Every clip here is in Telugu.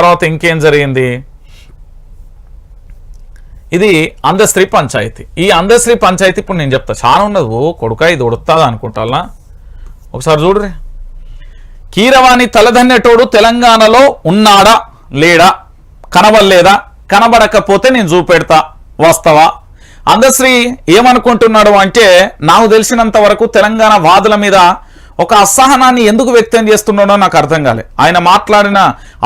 తర్వాత ఇంకేం జరిగింది? ఇది అందశ్రీ పంచాయతీ. ఈ అందశ్రీ పంచాయతీ ఇప్పుడు నేను చెప్తా. చాలా ఉండదు. ఓ కొడుక ఇది ఉడుతుంది అనుకుంటా ఒకసారి చూడరే కీరవాణి తలదన్నెటోడు తెలంగాణలో ఉన్నాడా? లేడా? కనబడలేదా? కనబడకపోతే నేను చూపెడతా. వస్తావా? అందశ్రీ ఏమనుకుంటున్నాడు అంటే నాకు తెలిసినంత వరకు తెలంగాణ వాదుల మీద ఒక అసహనాన్ని ఎందుకు వ్యక్తం చేస్తున్నాడో నాకు అర్థం కాలే. ఆయన మాట్లాడిన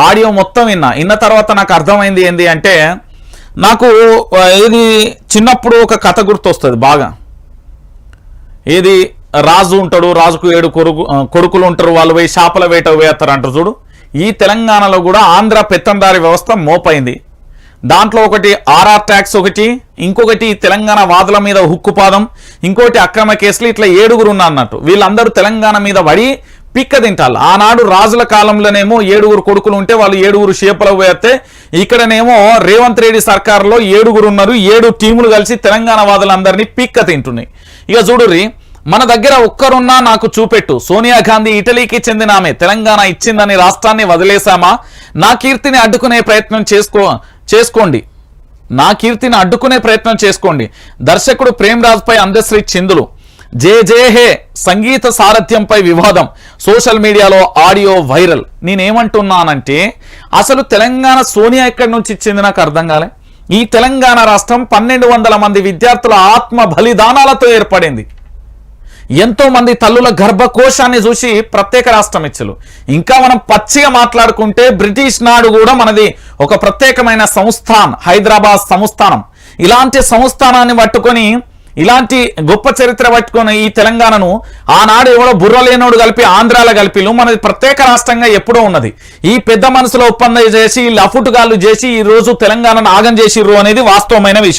ఆడియో మొత్తం విన్నా. విన్న తర్వాత నాకు అర్థమైంది ఏంది అంటే నాకు ఇది చిన్నప్పుడు ఒక కథ గుర్తొస్తుంది బాగా. ఏది రాజు ఉంటాడు రాజుకు ఏడు కొడుకు కొడుకులు ఉంటారు వాళ్ళు పోయి చేపల వేట వేస్తారు అంటారు చూడు. ఈ తెలంగాణలో కూడా ఆంధ్ర పెత్తందారి వ్యవస్థ మోపైంది. దాంట్లో ఒకటి ఆర్ఆర్ ట్యాక్స్ ఒకటి ఇంకొకటి తెలంగాణ వాదుల మీద హుక్కుపాదం ఇంకోటి అక్రమ కేసులు ఇట్లా ఏడుగురు ఉన్నా అన్నట్టు. వీళ్ళందరూ తెలంగాణ మీద పడి పిక్క తింటాలి ఆనాడు రాజుల కాలంలోనేమో ఏడుగురు కొడుకులు ఉంటే వాళ్ళు ఏడుగురు షేపులకు పోతే ఇక్కడనేమో రేవంత్ రెడ్డి సర్కారులో ఏడుగురు ఉన్నారు ఏడు టీములు కలిసి తెలంగాణ వాదులందరినీ పిక్క తింటున్నాయి. ఇక చూడుర్రి మన దగ్గర ఒక్కరున్నా నాకు చూపెట్టు. సోనియా గాంధీ ఇటలీకి చెందిన ఆమె తెలంగాణ ఇచ్చిందని రాష్ట్రాన్ని వదిలేశామా? నా కీర్తిని అడ్డుకునే ప్రయత్నం చేసుకో చేసుకోండి. నా కీర్తిని అడ్డుకునే ప్రయత్నం చేసుకోండి. దర్శకుడు ప్రేమ్ రాజ్పై అందశ్రీ చిందులు. జే జే హే సంగీత సారథ్యంపై వివాదం. సోషల్ మీడియాలో ఆడియో వైరల్. నేనేమంటున్నానంటే అసలు తెలంగాణ సోనియా ఎక్కడి నుంచి ఇచ్చింది నాకు అర్థం కాలే. ఈ తెలంగాణ రాష్ట్రం పన్నెండు వందల మంది విద్యార్థుల ఆత్మ బలిదానాలతో ఏర్పడింది. ఎంతో మంది తల్లుల గర్భకోశాన్ని చూసి ప్రత్యేక రాష్ట్రం ఇచ్చలు. ఇంకా మనం పచ్చిగా మాట్లాడుకుంటే బ్రిటిష్ నాడు కూడా మనది ఒక ప్రత్యేకమైన సంస్థాన్ హైదరాబాద్ సంస్థానం. ఇలాంటి సంస్థానాన్ని పట్టుకొని ఇలాంటి గొప్ప చరిత్ర పట్టుకొని ఈ తెలంగాణను ఆనాడు ఎవడో బుర్రలేనోడు కలిపి ఆంధ్రాలో కలిపిలు. మనది ప్రత్యేక రాష్ట్రంగా ఎప్పుడో ఉన్నది. ఈ పెద్ద మనసులో ఒప్పందం చేసి లఫుటుగాళ్ళు చేసి ఈ రోజు తెలంగాణను ఆగం చేసిర్రు అనేది వాస్తవమైన విషయం.